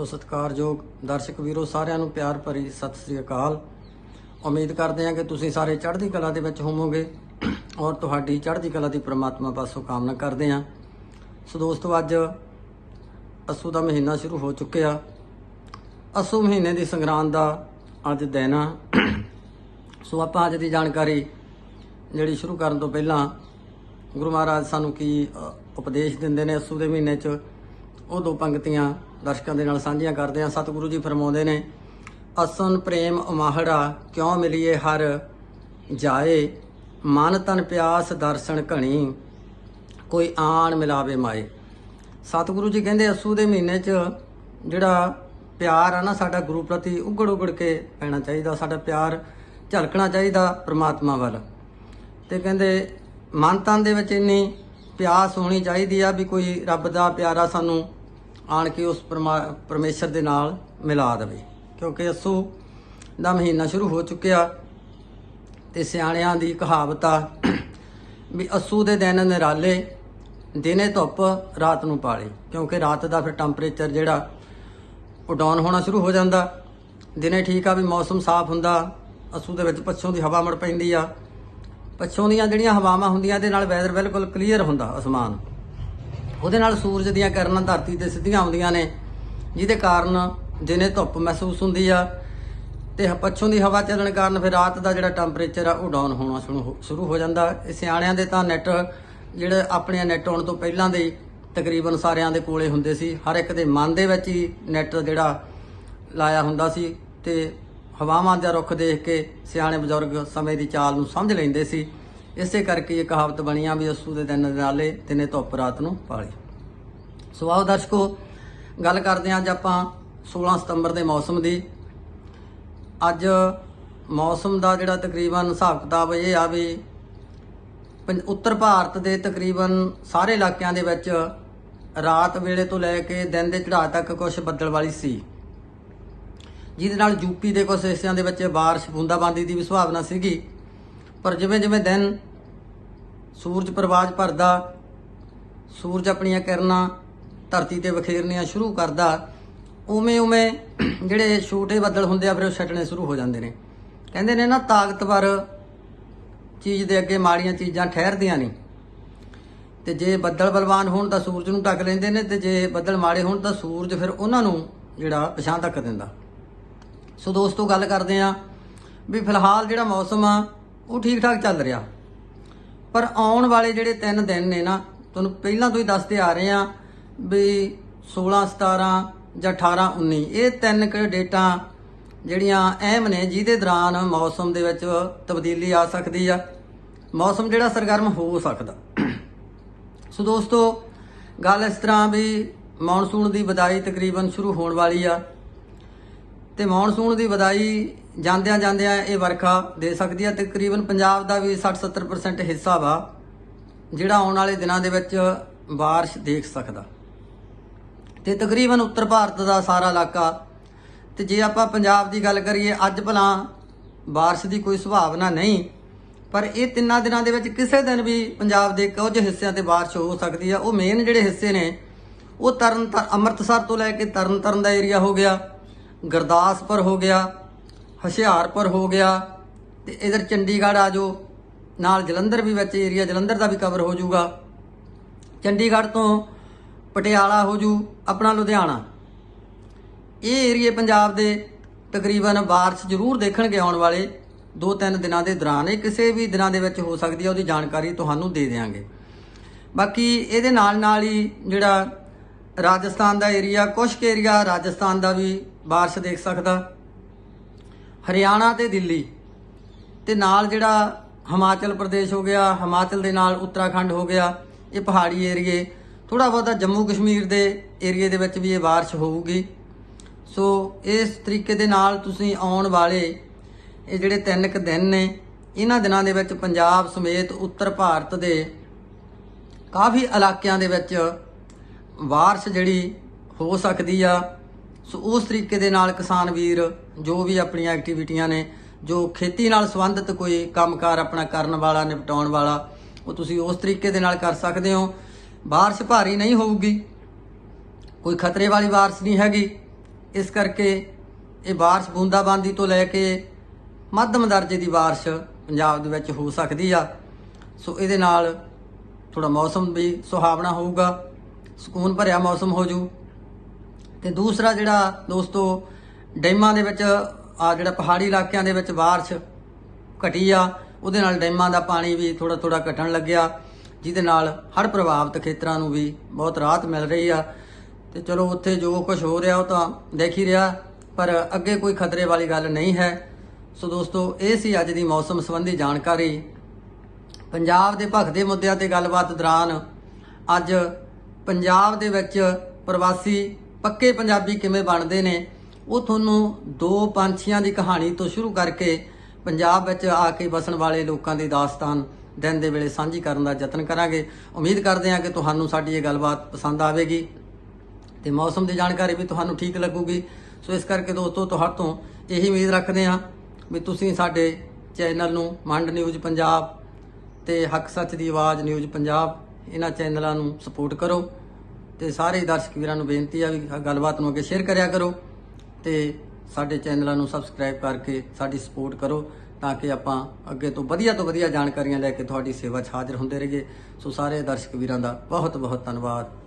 ਸੋ ਸਤਿਕਾਰਯੋਗ ਦਰਸ਼ਕ ਵੀਰੋ, ਸਾਰਿਆਂ ਨੂੰ ਪਿਆਰ ਭਰੀ ਸਤਿ ਸ੍ਰੀ ਅਕਾਲ। ਉਮੀਦ ਕਰਦੇ ਹਾਂ ਕਿ ਤੁਸੀਂ ਸਾਰੇ ਚੜ੍ਹਦੀ ਕਲਾ ਦੇ ਵਿੱਚ ਹੋਵੋਗੇ ਔਰ ਤੁਹਾਡੀ ਚੜ੍ਹਦੀ ਕਲਾ ਦੀ ਪ੍ਰਮਾਤਮਾ ਪਾਸੋਂ ਕਾਮਨਾ ਕਰਦੇ ਹਾਂ। ਸੋ ਦੋਸਤੋ, ਅੱਜ ਅਸੂ ਦਾ ਮਹੀਨਾ ਸ਼ੁਰੂ ਹੋ ਚੁੱਕਿਆ। ਅਸੂ ਮਹੀਨੇ ਦੀ ਸੰਗਰਾਂਦ ਦਾ ਅੱਜ ਦਿਨ ਆ। ਸੋ ਆਪਾਂ ਅੱਜ ਦੀ ਜਾਣਕਾਰੀ ਜਿਹੜੀ ਸ਼ੁਰੂ ਕਰਨ ਤੋਂ ਪਹਿਲਾਂ ਗੁਰੂ ਮਹਾਰਾਜ ਸਾਨੂੰ ਕੀ ਉਪਦੇਸ਼ ਦਿੰਦੇ ਨੇ ਅਸੂ ਦੇ ਮਹੀਨੇ 'ਚ? ਉਹ ਦੋ ਪੰਕਤੀਆਂ ਦਰਸ਼ਕਾਂ ਦੇ ਨਾਲ ਸਾਂਝੀਆਂ ਕਰਦੇ ਹਾਂ। ਸਤਿਗੁਰੂ ਜੀ ਫਰਮਾਉਂਦੇ ਨੇ, ਅਸਨ ਪ੍ਰੇਮ ਉਮਾਹੜਾ, ਕਿਉਂ ਮਿਲੀਏ ਹਰ ਜਾਏ? ਮਨ ਤਨ ਪਿਆਸ ਦਰਸ਼ਨ ਘਣੀ, ਕੋਈ ਆਣ ਮਿਲਾਵੇ ਮਾਏ। ਸਤਿਗੁਰੂ ਜੀ ਕਹਿੰਦੇ, ਅਸੂ ਦੇ ਮਹੀਨੇ 'ਚ ਜਿਹੜਾ ਪਿਆਰ ਆ ਨਾ, ਸਾਡਾ ਗੁਰੂ ਪ੍ਰਤੀ ਉਗੜ ਉਗੜ ਕੇ ਪੈਣਾ ਚਾਹੀਦਾ, ਸਾਡਾ ਪਿਆਰ ਝਲਕਣਾ ਚਾਹੀਦਾ ਪ੍ਰਮਾਤਮਾ ਵੱਲ। ਤੇ ਕਹਿੰਦੇ, ਮਨ ਤਨ ਦੇ ਵਿੱਚ ਇੰਨੀ ਪਿਆਸ ਹੋਣੀ ਚਾਹੀਦੀ ਆ ਵੀ ਕੋਈ ਰੱਬ ਦਾ ਪਿਆਰਾ ਸਾਨੂੰ ਆਣ ਕੇ ਉਸ ਪਰਮਾ- ਪਰਮੇਸ਼ਰ ਦੇ ਨਾਲ ਮਿਲਾ ਦੇਵੇ। ਕਿਉਂਕਿ ਅਸੂ ਦਾ ਮਹੀਨਾ ਸ਼ੁਰੂ ਹੋ ਚੁੱਕਿਆ ਤੇ ਸਿਆਣਿਆਂ ਦੀ ਕਹਾਵਤ ਆ ਵੀ ਅਸੂ ਦੇ ਦਿਨ ਨਿਰਾਲੇ, ਦਿਨੇ ਧੁੱਪ, ਰਾਤ ਨੂੰ ਪਾਲੇ। ਕਿਉਂਕਿ ਰਾਤ ਦਾ ਫਿਰ ਟੈਂਪਰੇਚਰ ਜਿਹੜਾ ਉਹ ਡਾਊਨ ਹੋਣਾ ਸ਼ੁਰੂ ਹੋ ਜਾਂਦਾ। ਦਿਨੇ ਠੀਕ ਆ ਵੀ ਮੌਸਮ ਸਾਫ਼ ਹੁੰਦਾ। ਅਸੂ ਦੇ ਵਿੱਚ ਪੱਛੋਂ ਦੀ ਹਵਾ ਮੜ ਪੈਂਦੀ ਆ। ਪੱਛੋਂ ਦੀਆਂ ਜਿਹੜੀਆਂ ਹਵਾਵਾਂ ਹੁੰਦੀਆਂ, ਇਹਦੇ ਨਾਲ ਵੈਦਰ ਬਿਲਕੁਲ ਕਲੀਅਰ ਹੁੰਦਾ ਅਸਮਾਨ। ਉਹਦੇ ਨਾਲ ਸੂਰਜ ਦੀਆਂ ਕਿਰਨਾਂ ਧਰਤੀ ਤੇ ਸਿੱਧੀਆਂ ਆਉਂਦੀਆਂ ਨੇ, ਜਿਹਦੇ ਕਾਰਨ ਦਿਨੇ ਧੁੱਪ ਮਹਿਸੂਸ ਹੁੰਦੀ ਆ ਤੇ ਪੱਛੋਂ ਦੀ ਹਵਾ ਚੱਲਣ ਕਾਰਨ ਫਿਰ ਰਾਤ ਦਾ ਜਿਹੜਾ ਟੈਂਪਰੇਚਰ ਆ ਉਹ ਡਾਊਨ ਹੋਣਾ ਸ਼ੁਰੂ ਹੋ- ਸ਼ੁਰੂ ਹੋ ਜਾਂਦਾ। ਇਹ ਸਿਆਣਿਆਂ ਦੇ ਤਾਂ ਨੈਟ ਜਿਹੜੇ ਆਪਣੇ ਨੈਟ ਆਉਣ ਤੋਂ ਪਹਿਲਾਂ ਦੇ ਤਕਰੀਬਨ ਸਾਰਿਆਂ ਦੇ ਕੋਲੇ ਹੁੰਦੇ ਸੀ। ਹਰ ਇੱਕ ਦੇ ਮਨ ਦੇ ਵਿੱਚ ਹੀ ਨੈਟ ਜਿਹੜਾ ਲਾਇਆ ਹੁੰਦਾ ਸੀ ਤੇ ਹਵਾਵਾਂ ਦਾ ਰੁੱਖ ਦੇਖ ਕੇ ਸਿਆਣੇ ਬਜ਼ੁਰਗ ਸਮੇਂ ਦੀ ਚਾਲ ਨੂੰ ਸਮਝ ਲੈਂਦੇ ਸੀ। ਇਸੇ ਕਰਕੇ ਇਹ ਕਹਾਵਤ ਬਣੀ ਆ ਵੀ ਅਸੂ ਦੇ ਦਿਨ ਨਾਲੇ ਦਿਨੇ ਧੁੱਪ ਰਾਤ ਨੂੰ ਪਾਲੀ। ਸੋ ਆਓ ਦਰਸ਼ਕੋ, ਗੱਲ ਕਰਦੇ ਹਾਂ ਅੱਜ ਆਪਾਂ 16 ਸਤੰਬਰ ਦੇ ਮੌਸਮ ਦੀ। ਅੱਜ ਮੌਸਮ ਦਾ ਜਿਹੜਾ ਤਕਰੀਬਨ ਹਿਸਾਬ ਕਿਤਾਬ ਇਹ ਆ ਵੀ ਪੰ- ਉੱਤਰ ਭਾਰਤ ਦੇ ਤਕਰੀਬਨ ਸਾਰੇ ਇਲਾਕਿਆਂ ਦੇ ਵਿੱਚ ਰਾਤ ਵੇਲੇ ਤੋਂ ਲੈ ਕੇ ਦਿਨ ਦੇ ਚੜ੍ਹਾਅ ਤੱਕ ਕੁਝ ਬੱਦਲ ਵਾਲੀ ਸੀ। ਜਿਹਦੇ ਨਾਲ ਯੂਪੀ ਦੇ ਕੁਝ ਹਿੱਸਿਆਂ ਦੇ ਵਿੱਚ ਬਾਰਿਸ਼, ਬੂੰਦਾਬਾਂਦੀ ਦੀ ਵੀ ਸੰਭਾਵਨਾ ਸੀਗੀ। ਪਰ ਜਿਵੇਂ ਜਿਵੇਂ ਦਿਨ ਸੂਰਜ ਪ੍ਰਵਾਜ ਭਰਦਾ, ਸੂਰਜ ਆਪਣੀਆਂ ਕਿਰਨਾਂ ਧਰਤੀ ਤੇ ਵਿਖੇਰਨੀਆਂ ਸ਼ੁਰੂ ਕਰਦਾ, ਉਵੇਂ ਉਵੇਂ ਜਿਹੜੇ ਛੋਟੇ ਬੱਦਲ ਹੁੰਦੇ ਆ, ਫਿਰ ਉਹ ਛਟਣੇ ਸ਼ੁਰੂ ਹੋ ਜਾਂਦੇ ਨੇ। ਕਹਿੰਦੇ ਨੇ ਨਾ ਤਾਕਤਵਰ ਚੀਜ਼ ਦੇ ਅੱਗੇ ਮਾੜੀਆਂ ਚੀਜ਼ਾਂ ਠਹਿਰਦੀਆਂ ਨਹੀਂ। ਤੇ ਜੇ ਬੱਦਲ ਬਲਵਾਨ ਹੋਣ ਤਾਂ ਸੂਰਜ ਨੂੰ ਢੱਕ ਲੈਂਦੇ ਨੇ, ਤੇ ਜੇ ਬੱਦਲ ਮਾੜੇ ਹੋਣ ਤਾਂ ਸੂਰਜ ਫਿਰ ਉਹਨਾਂ ਨੂੰ ਜਿਹੜਾ ਪਛਾਣ ਤੱਕ ਦਿੰਦਾ। ਸੋ ਦੋਸਤੋ, ਗੱਲ ਕਰਦੇ ਆ ਵੀ ਫਿਲਹਾਲ ਜਿਹੜਾ ਮੌਸਮ ਆ ਉਹ ਠੀਕ ਠਾਕ ਚੱਲ ਰਿਹਾ। ਪਰ ਆਉਣ ਵਾਲੇ ਜਿਹੜੇ 3 ਦਿਨ ਨੇ ਨਾ, ਤੁਹਾਨੂੰ ਪਹਿਲਾਂ ਤੋਂ ਹੀ ਦੱਸਦੇ ਆ ਰਹੇ ਆ ਵੀ 16 17 ਜਾਂ 18 19 ਇਹ ਤਿੰਨ ਕੁ ਡੇਟਾਂ ਜਿਹੜੀਆਂ ਅਹਿਮ ਨੇ, ਜਿਹਦੇ ਦੌਰਾਨ ਮੌਸਮ ਦੇ ਵਿੱਚ ਤਬਦੀਲੀ ਆ ਸਕਦੀ ਆ। ਮੌਸਮ ਜਿਹੜਾ ਸਰਗਰਮ ਹੋ ਸਕਦਾ। ਸੋ ਦੋਸਤੋ, ਗੱਲ ਇਸ ਤਰ੍ਹਾਂ ਵੀ ਮੌਨਸੂਨ ਦੀ ਵਿਦਾਈ ਤਕਰੀਬਨ ਸ਼ੁਰੂ ਹੋਣ ਵਾਲੀ ਆ। ਤੇ ਮੌਨਸੂਨ ਦੀ ਵਿਦਾਈ ਜਾਂਦਿਆਂ ਜਾਂਦਿਆਂ ਇਹ ਵਰਖਾ ਦੇ ਸਕਦੀ ਹੈ। ਤਕਰੀਬਨ ਪੰਜਾਬ ਦਾ ਵੀ 60-70% ਹਿੱਸਾ ਵਾ, ਜਿਹੜਾ ਆਉਣ ਵਾਲੇ ਦਿਨਾਂ ਦੇ ਵਿੱਚ ਬਾਰਿਸ਼ ਦੇਖ ਸਕਦਾ। ਤੇ ਤਕਰੀਬਨ ਉੱਤਰ ਭਾਰਤ ਦਾ ਸਾਰਾ ਇਲਾਕਾ, ਤੇ ਜੇ ਆਪਾਂ ਪੰਜਾਬ ਦੀ ਗੱਲ ਕਰੀਏ, ਅੱਜ ਭਲਾ ਬਾਰਿਸ਼ ਦੀ ਕੋਈ ਸੰਭਾਵਨਾ ਨਹੀਂ, ਪਰ ਇਹ ਤਿੰਨਾਂ ਦਿਨਾਂ ਦੇ ਵਿੱਚ ਕਿਸੇ ਦਿਨ ਵੀ ਪੰਜਾਬ ਦੇ ਕੁਝ ਹਿੱਸਿਆਂ ਤੇ ਬਾਰਿਸ਼ ਹੋ ਸਕਦੀ ਆ। ਉਹ ਮੇਨ ਜਿਹੜੇ ਹਿੱਸੇ ਨੇ, ਉਹ ਤਰਨ ਤਾਰਨ, ਅੰਮ੍ਰਿਤਸਰ ਤੋਂ ਲੈ ਕੇ ਤਰਨ ਤਾਰਨ ਦਾ ਏਰੀਆ ਹੋ ਗਿਆ, ਗੁਰਦਾਸਪੁਰ ਹੋ ਗਿਆ ਹੁਸ਼ਿਆਰਪੁਰ ਹੋ ਗਿਆ ਤੇ ਇਧਰ ਚੰਡੀਗੜ੍ਹ ਆ ਜੋ ਨਾਲ ਜਲੰਧਰ ਵੀ ਵਿੱਚ ਏਰੀਆ ਜਲੰਧਰ ਦਾ ਵੀ ਕਵਰ ਹੋ ਜਾਊਗਾ। ਚੰਡੀਗੜ੍ਹ ਤੋਂ ਪਟਿਆਲਾ ਹੋ ਜੂ ਆਪਣਾ ਲੁਧਿਆਣਾ। ਇਹ ਏਰੀਏ ਪੰਜਾਬ ਦੇ ਤਕਰੀਬਨ ਬਾਰਿਸ਼ ਜ਼ਰੂਰ ਦੇਖਣਗੇ ਆਉਣ ਵਾਲੇ 2-3 ਦਿਨਾਂ ਦੇ ਦੌਰਾਨ। ਇਹ ਕਿਸੇ ਵੀ ਦਿਨਾਂ ਦੇ ਵਿੱਚ ਹੋ ਸਕਦੀ ਹੈ ਉਹਦੀ ਜਾਣਕਾਰੀ ਤੁਹਾਨੂੰ ਦੇ ਦੇਵਾਂਗੇ ਬਾਕੀ ਇਹਦੇ ਨਾਲ ਨਾਲ ਹੀ ਜਿਹੜਾ ਰਾਜਸਥਾਨ ਦਾ ਏਰੀਆ ਕੁਝ ਕੁ ਏਰੀਆ ਰਾਜਸਥਾਨ ਦਾ ਵੀ ਬਾਰਿਸ਼ ਦੇਖ ਸਕਦਾ। ਹਰਿਆਣਾ ਤੇ ਦਿੱਲੀ। ਤੇ ਨਾਲ ਜਿਹੜਾ ਹਿਮਾਚਲ ਪ੍ਰਦੇਸ਼ ਹੋ ਗਿਆ, ਹਿਮਾਚਲ ਦੇ ਨਾਲ ਉੱਤਰਾਖੰਡ ਹੋ ਗਿਆ, ਇਹ ਪਹਾੜੀ ਏਰੀਏ। ਥੋੜਾ ਬਹੁਤਾ ਜੰਮੂ ਕਸ਼ਮੀਰ ਦੇ ਏਰੀਏ ਦੇ ਵਿੱਚ ਵੀ ਇਹ ਬਾਰਿਸ਼ ਹੋਊਗੀ। ਸੋ ਇਸ ਤਰੀਕੇ ਦੇ ਨਾਲ ਤੁਸੀਂ ਆਉਣ ਵਾਲੇ ਇਹ ਜਿਹੜੇ ਤਿੰਨ ਕੁ ਦਿਨ ਨੇ, ਇਹਨਾਂ ਦਿਨਾਂ ਦੇ ਵਿੱਚ ਪੰਜਾਬ ਸਮੇਤ ਉੱਤਰ ਭਾਰਤ ਦੇ ਕਾਫੀ ਇਲਾਕਿਆਂ ਦੇ ਵਿੱਚ ਬਾਰਿਸ਼ ਜਿਹੜੀ ਹੋ ਸਕਦੀ ਆ। ਸੋ ਉਸ ਤਰੀਕੇ ਦੇ ਨਾਲ ਕਿਸਾਨ ਵੀਰ ਜੋ ਵੀ ਆਪਣੀਆਂ ਐਕਟੀਵਿਟੀਆਂ ਨੇ, ਜੋ ਖੇਤੀ ਨਾਲ ਸੰਬੰਧਿਤ ਕੋਈ ਕੰਮਕਾਰ ਆਪਣਾ ਕਰਨ ਵਾਲਾ, ਨਿਪਟਾਉਣ ਵਾਲਾ, ਉਹ ਤੁਸੀਂ ਉਸ ਤਰੀਕੇ ਦੇ ਨਾਲ ਕਰ ਸਕਦੇ ਹੋ। ਬਾਰਿਸ਼ ਭਾਰੀ ਨਹੀਂ ਹੋਊਗੀ। ਕੋਈ ਖਤਰੇ ਵਾਲੀ ਬਾਰਿਸ਼ ਨਹੀਂ ਹੈਗੀ। ਇਸ ਕਰਕੇ ਇਹ ਬਾਰਿਸ਼ ਬੂੰਦਾਬਾਂਦੀ ਤੋਂ ਲੈ ਕੇ ਮੱਧਮ ਦਰਜੇ ਦੀ ਬਾਰਿਸ਼ ਪੰਜਾਬ ਦੇ ਵਿੱਚ ਹੋ ਸਕਦੀ ਆ। ਸੋ ਇਹਦੇ ਨਾਲ ਥੋੜਾ ਮੌਸਮ ਵੀ ਸੁਹਾਵਣਾ ਹੋਊਗਾ। ਸਕੂਨ ਭਰਿਆ ਮੌਸਮ ਹੋ ਜੂ। ਤੇ ਦੂਸਰਾ ਜਿਹੜਾ ਦੋਸਤੋ ਡੈਮਾਂ ਦੇ ਵਿੱਚ, ਆ ਜਿਹੜਾ ਪਹਾੜੀ ਇਲਾਕਿਆਂ ਦੇ ਵਿੱਚ ਬਾਰਿਸ਼ ਘਟੀ ਆ, ਉਹਦੇ ਨਾਲ ਡੈਮਾਂ ਦਾ ਪਾਣੀ ਵੀ ਥੋੜਾ ਥੋੜਾ ਘਟਣ ਲੱਗਿਆ, ਜਿਹਦੇ ਨਾਲ ਹਰ ਪ੍ਰਭਾਵਿਤ ਖੇਤਰਾਂ ਨੂੰ ਵੀ ਬਹੁਤ ਰਾਹਤ ਮਿਲ ਰਹੀ ਆ। ਤੇ ਚਲੋ ਉੱਥੇ ਜੋ ਕੁਝ ਹੋ ਰਿਹਾ ਉਹ ਤਾਂ ਦੇਖ ਹੀ ਰਿਹਾ, ਪਰ ਅੱਗੇ ਕੋਈ ਖਤਰੇ ਵਾਲੀ ਗੱਲ ਨਹੀਂ ਹੈ। ਸੋ ਦੋਸਤੋ, ਇਹ ਸੀ ਅੱਜ ਦੀ ਮੌਸਮ ਸੰਬੰਧੀ ਜਾਣਕਾਰੀ। ਪੰਜਾਬ ਦੇ ਭਖਦੇ ਮੁੱਦਿਆਂ ਤੇ ਗੱਲਬਾਤ ਦੌਰਾਨ ਅੱਜ ਪੰਜਾਬ ਦੇ ਵਿੱਚ ਪ੍ਰਵਾਸੀ ਪੱਕੇ ਪੰਜਾਬੀ ਕਿਵੇਂ ਬਣਦੇ ਨੇ? ਉਹ ਤੁਹਾਨੂੰ ਦੋ ਪੰਛੀਆਂ ਦੀ ਕਹਾਣੀ ਤੋਂ ਸ਼ੁਰੂ ਕਰਕੇ ਪੰਜਾਬ ਵਿੱਚ ਆ ਕੇ ਵਸਣ ਵਾਲੇ ਲੋਕਾਂ ਦੀ ਦਾਸਤਾਨ ਦਿਨ ਦੇ ਵੇਲੇ ਸਾਂਝੀ ਕਰਨ ਦਾ ਯਤਨ ਕਰਾਂਗੇ। ਉਮੀਦ ਕਰਦੇ ਹਾਂ ਕਿ ਤੁਹਾਨੂੰ ਸਾਡੀ ਇਹ ਗੱਲਬਾਤ ਪਸੰਦ ਆਵੇਗੀ ਤੇ ਮੌਸਮ ਦੀ ਜਾਣਕਾਰੀ ਵੀ ਤੁਹਾਨੂੰ ਠੀਕ ਲੱਗੂਗੀ। ਸੋ ਇਸ ਕਰਕੇ ਦੋਸਤੋ, ਤੁਹਾਡੇ ਤੋਂ ਇਹੀ ਉਮੀਦ ਰੱਖਦੇ ਹਾਂ ਵੀ ਤੁਸੀਂ ਸਾਡੇ ਚੈਨਲ ਨੂੰ ਮੰਡ ਨਿਊਜ਼ ਪੰਜਾਬ ਤੇ ਹੱਕ ਸੱਚ ਦੀ ਆਵਾਜ਼ ਨਿਊਜ਼ ਪੰਜਾਬ ਇਹਨਾਂ ਚੈਨਲਾਂ ਨੂੰ ਸਪੋਰਟ ਕਰੋ ਤੇ ਸਾਰੇ ਦਰਸ਼ਕ ਵੀਰਾਂ ਨੂੰ ਬੇਨਤੀ ਆ ਵੀ ਗੱਲਬਾਤ ਨੂੰ ਅੱਗੇ ਸ਼ੇਅਰ ਕਰਿਆ ਕਰੋ। ਤੇ ਸਾਡੇ ਚੈਨਲਾਂ ਨੂੰ ਸਬਸਕ੍ਰਾਈਬ ਕਰਕੇ ਸਾਡੀ ਸਪੋਰਟ ਕਰੋ ਤਾਂ ਕਿ ਆਪਾਂ ਅੱਗੇ ਤੋਂ ਵਧੀਆ ਤੋਂ ਵਧੀਆ ਜਾਣਕਾਰੀਆਂ ਲੈ ਕੇ ਤੁਹਾਡੀ ਸੇਵਾ 'ਚ ਹਾਜ਼ਰ ਹੁੰਦੇ ਰਹੀਏ। ਸੋ ਸਾਰੇ ਦਰਸ਼ਕ ਵੀਰਾਂ ਦਾ ਬਹੁਤ ਬਹੁਤ ਧੰਨਵਾਦ।